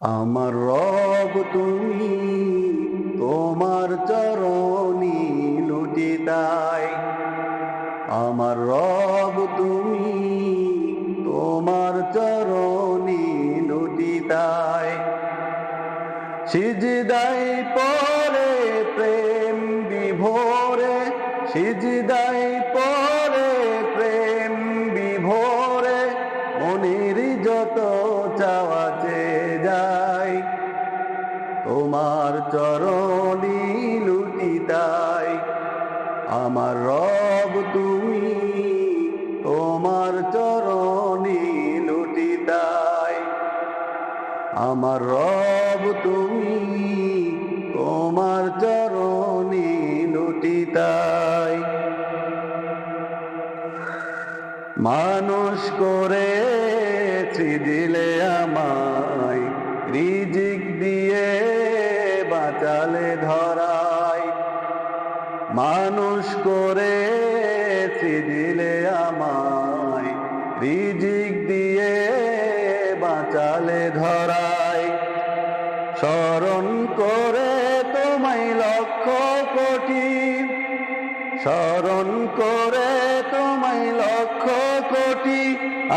আমার রব তুমি তোমার চরণি লুটিতাই আমার রব তুমি তোমার চরণি লুটিতাই সিজদাই পরে প্রেম বিভোরে, সিজদাই পরে তোমার চরণি লুটিতাই আমার রব তুমি তোমার চরণি লুটিতাই আমার রব তুমি তোমার চরণি লুটিতাই মানুষ করে দিলে আমায়, রিজিক দিলে আমায়। রিজিক দিয়ে বাঁচালে ধরাই স্মরণ করে তোমায় লক্ষ কোটি। স্মরণ করে তোমায় লক্ষ কোটি।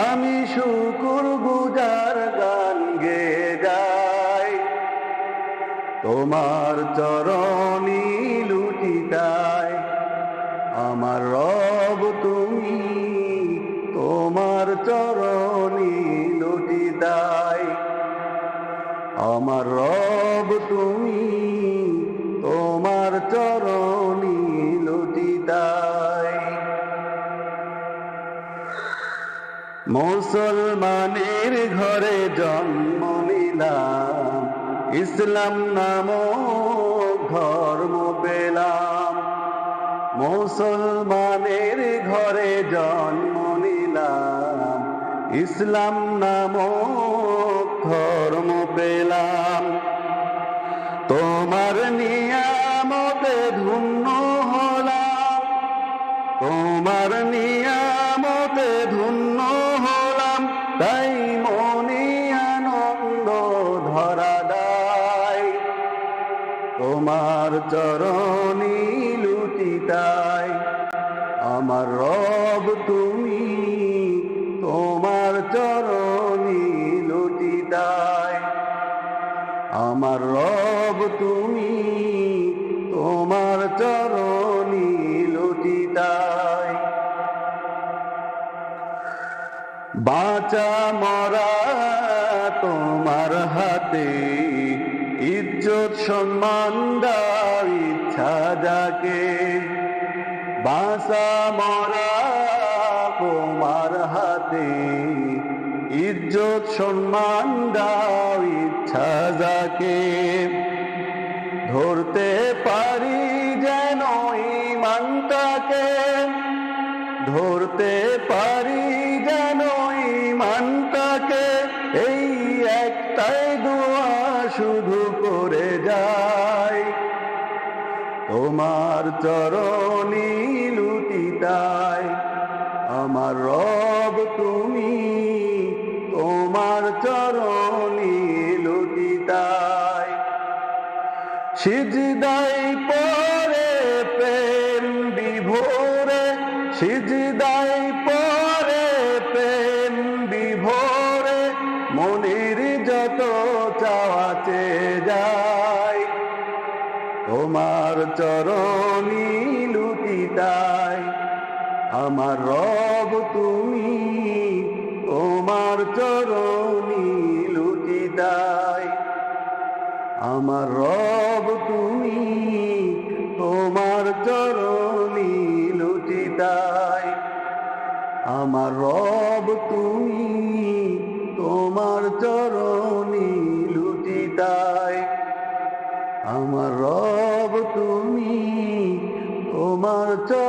আমি শুকুর গুজার গান গে যাই। তোমার চরণি লুটিতাই আমার আমার রব তুমি তোমার চরণি লুটিতাই মুসলমানের ঘরে জন্ম নিলাম, ইসলাম নাম ধর্ম পেলাম। মুসলমানের ঘরে জন্ম নিলাম, ইসলাম নামক ধর্ম পেলাম। তোমার নিয়ামতে ধন্য হলাম। তোমার নিয়ামতে ধন্য হলাম। তাই মনে আনন্দ ধরা দায়। তোমার চরণি লুটিতাই আমার রব তুমি, তোমার চরণি আমার রব তুমি, তোমার চরণি লুটিতাই বাঁচা মরা তোমার হাতে, ইজ্জত, সম্মান, দাও, ইচ্ছা যাকে। বাঁচা মরা তোমার হাতে ইজ্জত, সম্মান, দাও ইচ্ছা যাকে। ধরতে পারি যেন ইমানটাকে। ধরতে পারি যেন ইমানটাকে। এই একটাই দোয়া শুধু করে যাই। তোমার চরণি লুটিতাই আমার রব সিজদাই পরে প্রেম বিভোরে, সিজদাই পরে প্রেম বিভোরে, মনের যত চাওয়াতে যায়। তোমার চরণি লুটিতাই আমার রব তুমি, তোমার চরণি আমার রব তুমি, তোমার চরণি লুটিতাই আমার রব তুমি, তোমার চরণি লুটিতাই আমার রব তুমি, তোমার চরণি